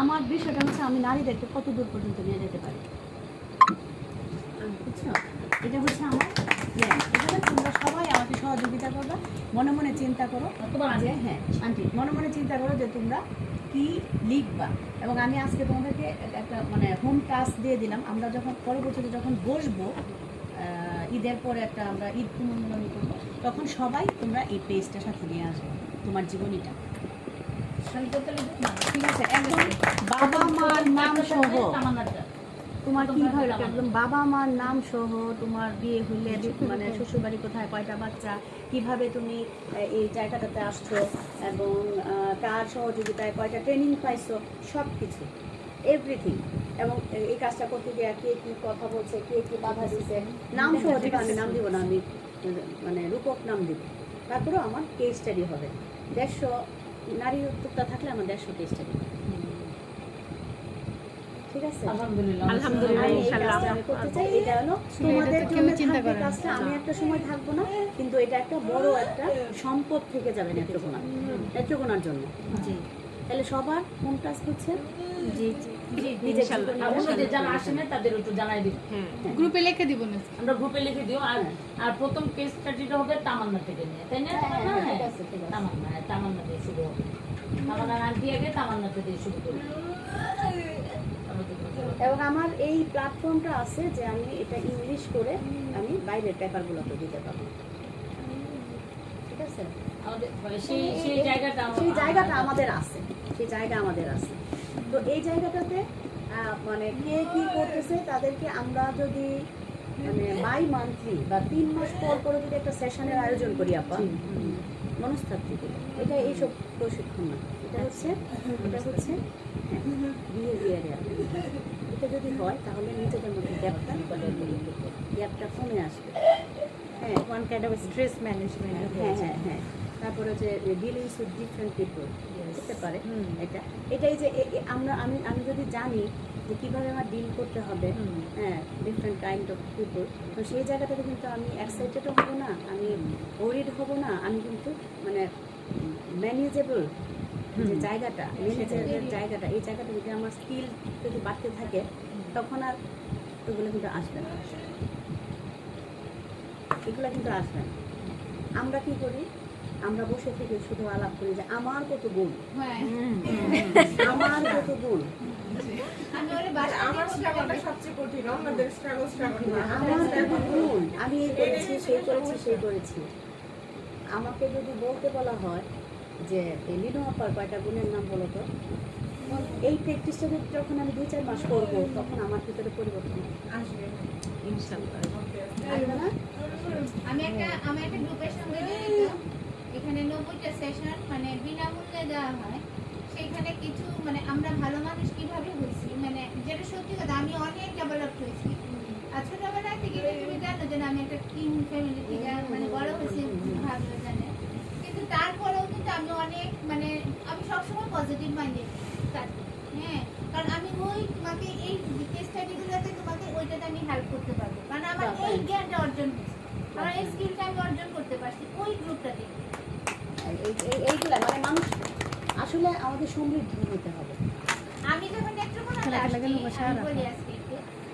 আমার বিষয়টা হচ্ছে আমি নারীদেরকে কত দূর পর্যন্ত নিয়ে যেতে পারি? বুঝছ? এটা হচ্ছে আমার তোমরা সবাই আমাকে সহযোগিতা করবে। মনে মনে চিন্তা করো যে হ্যাঁ আন্টি মনে মনে চিন্তা করো যে তোমরা কি লিখবা? এবং আমি আজকে তোমাদেরকে একটা মানে হোম টাস্ক দিয়ে দিলাম। আমরা যখন পরবর্তীতে যখন বসবো ঈদের পরে একটা আমরা ঈদ পুনর্মিলনী করব তখন সবাই তোমরা এই পেজটার সাথে নিয়ে আসবে তোমার জীবনীটা। নাম সহ তোমার কি ভালো একদম বাবা মার নাম সহ তোমার বিয়ে হইলে মানে শ্বশুর বাড়ি কোথায় কয়টা বাচ্চা কীভাবে তুমি এই জায়গাটাতে আসছো এবং কার সহযোগিতায় কয়টা ট্রেনিং পাইছো সব কিছু এভরিথিং এবং এই কাজটা করতে গিয়ে কে কি কথা বলছে কে কি বাধা দিচ্ছে নাম সহ আমি নাম দিব না আমি মানে রূপক নাম দিব তারপরেও আমার কেস স্টাডি হবে দেড়শো নারী উদ্যোক্তা থাকলে আমাদের একশো তেইশটা ঠিক আছে? আলহামদুলিল্লাহ। আলহামদুলিল্লাহ, আমি একটা সময় থাকব না কিন্তু এটা একটা বড় একটা সম্পদ থেকে যাবে নেত্রকোনা নেত্রকোনার জন্য। জি। তাহলে সবার কোন কাজ হচ্ছে। জি জি। নিজের ইনশাআল্লাহ। জীবনে যারা আসে না তাদের একটু জানাই দিই গ্রুপে লিখে দিব না। আমরা গ্রুপে লিখে দিও আর আর প্রথম কেস স্টাডিটা হবে তামান্না থেকে নিয়ে তাই না? ঠিক আছে, ঠিক আছে। তামান্না তামান্না দিয়ে শুরু হবে। তামান্না আন্টি আগে তামান্নাতে দিয়ে শুরু করি এবং আমার এই প্ল্যাটফর্মটা আছে যে আমি এটা ইংলিশ করে আমি বাইরের পেপার পেপারগুলোতে দিতে পারব। ঠিক আছে? সেই সেই জায়গাটা সেই জায়গাটা আমাদের আছে সেই জায়গা আমাদের আছে। তো এই জায়গাটাতে মানে কে কি করতেছে তাদেরকে আমরা যদি মানে বাই মান্থলি বা তিন মাস পর পরে যদি একটা সেশনের আয়োজন করি আপা মনস্তাত্ত্বিক এটা। এইসব প্রশিক্ষণ না। এটা হচ্ছে এটা হচ্ছে বিহেভিয়ারিয়াল এটা যদি হয় তাহলে নিজেদের মধ্যে গ্যাপটা গ্যাপটা কমে আসবে। হ্যাঁ one kind of stress management হ্যাঁ হ্যাঁ হ্যাঁ তারপরে হচ্ছে ডিলিংস উইথ ডিফারেন্ট পিপল হতে পারে। এটা এটাই যে আমরা আমি আমি যদি জানি যে কীভাবে আমার ডিল করতে হবে হ্যাঁ ডিফারেন্ট কাইন্ড অফ পিপল তো সেই জায়গাটাতে কিন্তু আমি এক্সাইটেডও হব না আমি ওরিড হব না আমি কিন্তু মানে ম্যানেজেবল যে জায়গাটা ম্যানেজারের জায়গাটা এই জায়গাটা যদি আমার স্কিল যদি বাড়তে থাকে তখন আর ওগুলো কিন্তু আসবে না। এগুলো কিন্তু আসবে না। আমরা কি করি? আমরা বসে থেকে শুধু আলাপ করি যে আমার কত গুণ আমার কত গুণ আমার সবচেয়ে কঠিন অন্যদের স্ট্রাগল স্ট্রাগল না আমার গুণ আমি এই করেছি সেই করেছি সেই করেছি। আমাকে যদি বলতে বলা হয় যে লিনো আপার কয়টা গুণের নাম বলো তো? এই প্র্যাকটিসটা যদি যখন আমি দুই চার মাস করব তখন আমার ভিতরে পরিবর্তন আসবে। ইনশাআল্লাহ আমি একটা আমি একটা গ্রুপের সঙ্গে এখানে নব্বইটা সেশন মানে বিনামূল্যে দেওয়া হয়। সেখানে কিছু মানে আমরা ভালো মানুষ কীভাবে হয়েছি? মানে যেটা সত্যি কথা আমি অনেক ডেভেলপ হয়েছি। আর ছোটবেলা থেকে তুমি জানো যে আমি একটা কিং ফ্যামিলি থেকে মানে বড় হয়েছি ভালো জানে। কিন্তু তারপরেও কিন্তু আমি অনেক মানে আমি সবসময় পজিটিভ মাইন্ডেড হ্যাঁ কারণ আমি ওই তোমাকে এই কেস স্টাডিগুলোতে তোমাকে ওইটাতে আমি হেল্প করতে পারব। কারণ আমার এই জ্ঞানটা অর্জন হয়েছে। আমার এই স্কিলটা আমি অর্জন করতে পারছি ওই গ্রুপটা থেকে। এই- এই- এইগুলা মানে মানুষ আসলে আমাদের সমৃদ্ধ হতে হবে। আমি যখন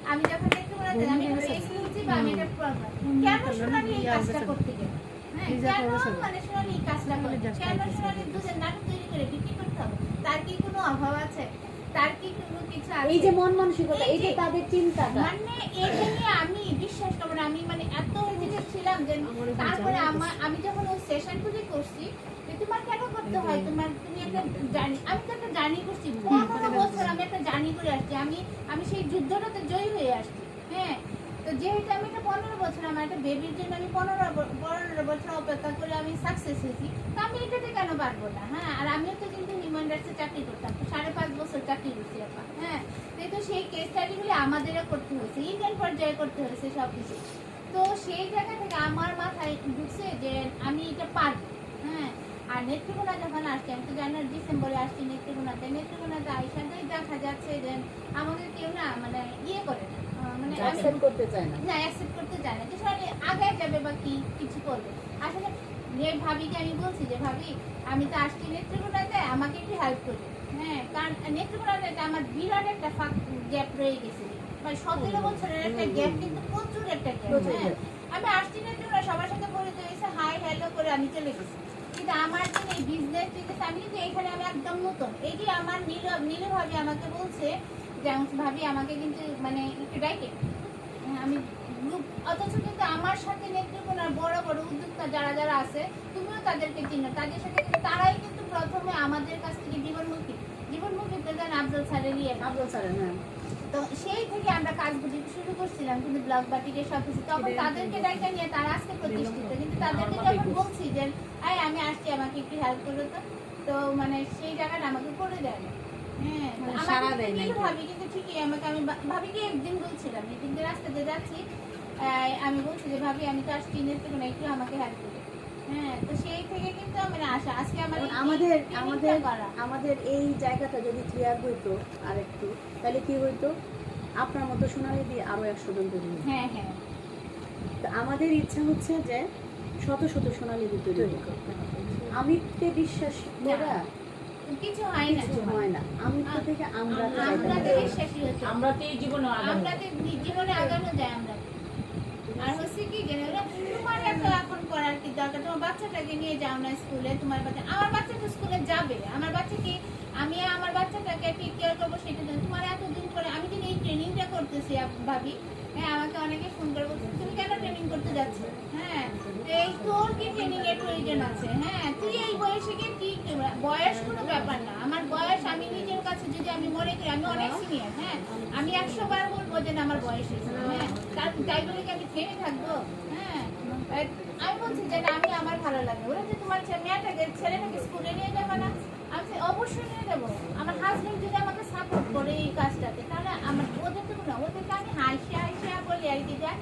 আমি যখন আমি আমি একটা কেন সোনালি এই কাজটা করতে গেল? হ্যাঁ এই যে কেন মানে সোনালি এই কাজটা করতে কেন সোনালি দুধের নাটক তৈরি করে বিক্রি করতে হবে? তার কি কোনো অভাব আছে? তার কি কোনো কিছু এই যে মন মানসিকতা এই যে তাদের চিন্তা মানে এটা নিয়ে আমি বিশ্বাস করব আমি মানে এত ওইদিকে ছিলাম যে তারপরে আমার আমি যখন ওই সেশনগুলি করছি যে তোমার কেন করতে হয়? তোমার তুমি একটা জানি আমি তো একটা জানি করছি। পনেরো বছর আমি একটা জানি করে আসছি। আমি আমি সেই যুদ্ধটাতে জয়ী হয়ে আসছি। হ্যাঁ? যেহেতু আমি এটা পনেরো বছর, আমার একটা বেবির জন্য আমি পনেরো পনেরো বছর অপেক্ষা করে আমি সাকসেস হয়েছি, তো আমি এটাতে কেন পারব না? হ্যাঁ আর আমিও তো কিন্তু হিউম্যান রাইটসে চাকরি করতাম সাড়ে পাঁচ বছর চাকরি করছি আপা হ্যাঁ। তো সেই কেস স্টাডিগুলো আমাদেরও করতে হয়েছে ইন্ডিয়ান পর্যায়ে করতে হয়েছে সব কিছু তো সেই জায়গা থেকে আমার মাথায় ঢুকছে যে আমি এটা পারব হ্যাঁ। আর নেত্রকোনা যখন আসছি, আমি তো জানুয়ারি, ডিসেম্বরে আসছি নেত্রকোনাতে নেত্রকোনাতে আইসাতেই দেখা যাচ্ছে যে আমাদের কেউ না মানে ইয়ে করে অ্যাকসেপ্ট করতে চায় না। না অ্যাকসেপ্ট করতে চায় না। যে সবাই আগে যাবে বা কি কিছু করবে। আসলে যে ভাবিকে আমি বলছি যে ভাবি আমি তো আসছি নেত্রকোনাতে আমাকে একটু হেল্প করবে। হ্যাঁ কারণ নেত্রকোনাতে আমার বিরাট একটা ফাঁক গ্যাপ রয়ে গেছে। মানে সতেরো বছরের একটা গ্যাপ কিন্তু প্রচুর একটা গ্যাপ হ্যাঁ। আমি আসছি নেত্রকোনা সবার সাথে পরিচয় হয়েছে হাই হ্যালো করে আমি চলে গেছি। কিন্তু আমার যে এই বিজনেস আমি কিন্তু এখানে আমি একদম নতুন এই যে আমার নীল নীল ভাবি আমাকে বলছে যে ভাবি আমাকে কিন্তু মানে একটু ডাইকে হ্যাঁ, আমি গ্রুপ অথচ কিন্তু আমার সাথে নেত্রকোনার বড় বড় উদ্যোক্তা যারা যারা আছে তুমিও তাদেরকে চিনো। তাদের সাথে তারাই কিন্তু প্রথমে আমাদের কাছ থেকে জীবনমুখী। জীবনমুখী প্রধান আব্দুল স্যারের ইয়ে। আব্দুল স্যারের হ্যাঁ। তো সেই থেকে আমরা কাজগুলি শুরু করছিলাম কিন্তু ব্লগ বাটিকে সব কিছু তখন তাদেরকে ডাইকা নিয়ে তারা আজকে প্রতিষ্ঠিত। কিন্তু তাদেরকে যখন বলছি যে আই আমি আসছি আমাকে একটু হেল্প করো তো। তো মানে সেই জায়গাটা আমাকে করে দেয় না। হ্যাঁ মানে আমাকে সাড়া কিন্তু দেয় না ভাবি কিন্তু ঠিকই আমাকে আমি ভাবিকে একদিন বলছিলাম এই রাস্তাতে যাচ্ছি আমি বলছি যে ভাবি আমি তো আসছি নেত্রকোনা একটু আমাকে হেল্প করো। হ্যাঁ তো সেই থেকে কিন্তু মানে আসা আজকে আমার আমাদের আমাদের আমাদের এই জায়গাটা যদি ক্লিয়ার হইতো আর একটু তাহলে কি হইতো? আপনার মতো সোনালি দিয়ে আরও একশো জন তৈরি হ্যাঁ হ্যাঁ। তো আমাদের ইচ্ছা হচ্ছে যে শত শত সোনালি দিয়ে তৈরি করতে আমি তে বিশ্বাস? করা কিছু হয় না কিছু হয় না। আমরা থেকে আমরা আমরা থেকে শেষ হয়েছে আমরা তো জীবনে আমরা তো জীবনে আগানো যায় আমরা। আর হচ্ছে কি গেলে ওরা তোমার এত এখন করার কি দরকার? নিয়ে যাও না স্কুলে, তোমার বাচ্চা, আমার বাচ্চা তো স্কুলে যাবে। আমার বাচ্চা কি আমি আমার বাচ্চাটাকে টেক কেয়ার করব সেটা তোমার এতদিন করে আমি যদি এই ট্রেনিংটা করতেছি ভাবি। হ্যাঁ আমাকে অনেকে ফোন করে বলছে, তুমি কেন ট্রেনিং করতে যাচ্ছ? হ্যাঁ এই তোর কি ট্রেনিং এর প্রয়োজন আছে? হ্যাঁ তুই এই বয়সে গিয়ে কি বয়স কোনো ব্যাপার না। আমার বয়স, আমি নিজের কাছে যদি আমি মনে করি, আমি অনেক সিনিয়র হ্যাঁ আমি একশো বার বলব যে আমার বয়স হ্যাঁ তাই বলে কি আমি থেমে থাকব? হ্যাঁ আমি বলছি যে আমি আমার ভালো লাগে। ওরা যে তোমার মেয়েটাকে ছেলেটাকে স্কুলে নিয়ে যাবে না আমি অবশ্যই নিয়ে যাব। আমার হাজবেন্ড যদি আমাকে সাপোর্ট করে এই কাজটাতে তাহলে আমার ওদের তো না ওদেরকে আমি হাসি হাসি বলি আর কি দেখ।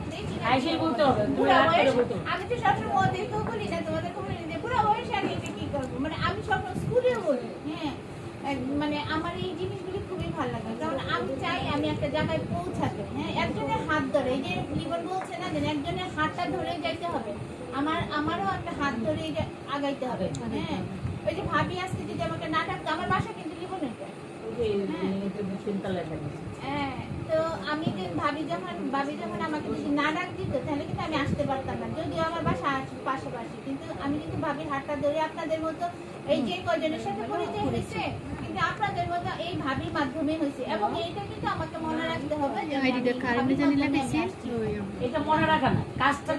আমি তো সবসময় ওদেরকেও বলি না না যে বুড়া বয়সে আমি কি করব? মানে আমি সবসময় স্কুলেও বলি হ্যাঁ। মানে আমার এই জিনিসগুলি খুবই ভালো লাগে। কারণ আমি চাই আমি একটা জায়গায় পৌঁছাতে। হ্যাঁ একজনের হাত ধরে এই যে লিবন বলছে না যে একজনের হাতটা ধরে যাইতে হবে। আমার আমারও একটা হাত ধরে আগাইতে হবে। হ্যাঁ ওই যে ভাবি আজকে যদি আমাকে নাটক আমার বাসা কিন্তু লিবনের। হ্যাঁ। তো আমি ভাবি যখন ভাবি যখন আমাকে যদি না ডাক দিত তাহলে কিন্তু আমি আসতে পারতাম না। যদিও আমার বাসা পাশাপাশি কিন্তু আমি কিন্তু ভাবির হাতটা ধরে আপনাদের মতো এই যে কজনের সাথে পরিচয় হয়েছে কিন্তু আপনাদের মধ্যে এই ভাবির মাধ্যমে হয়েছে। এবং এইটা কিন্তু আমাকে মনে রাখতে হবে এটা মনে রাখা না। কাজটা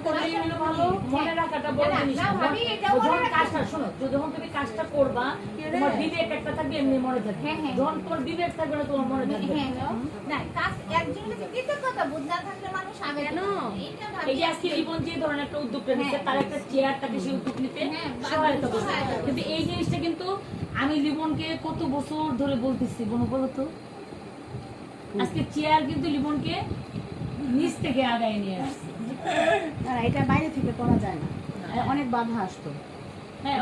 মনে রাখাটা বড় জিনিস না, না। ভাবি, এটা যখন কাজটা শোনো যখন তুমি কাজটা করবা তোমার বিবেক একটা থাকবে এমনি মনে থাকবে। হ্যাঁ, হ্যাঁ। যখন তোমার বিবেক থাকবে না তোমার মনে থাকবে। হ্যাঁ না কাজ একজনের কৃতজ্ঞতা বোধ না থাকলে মানুষ আগে কেন? এই যে আজকে জীবন যে ধরনের একটা উদ্যোগটা নিচ্ছে। তার একটা চেয়ারটাকে সে উদ্যোগ নিতে সহায়তা করছে। কিন্তু এই জিনিসটা কিন্তু আমি লিবনকে কত বছর ধরে বলতেছি বলো বলো তো। আজকে চেয়ার কিন্তু লিবনকে নিচ থেকে আগায় নিয়ে আসছে। না এটা বাইরে থেকে করা যায় না। অনেক বাধা আসতো। হ্যাঁ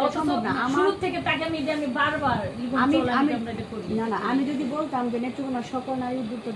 আমি যদি বলতাম যে নেত্রকোনা সকল নারী উদ্যোক্তাদের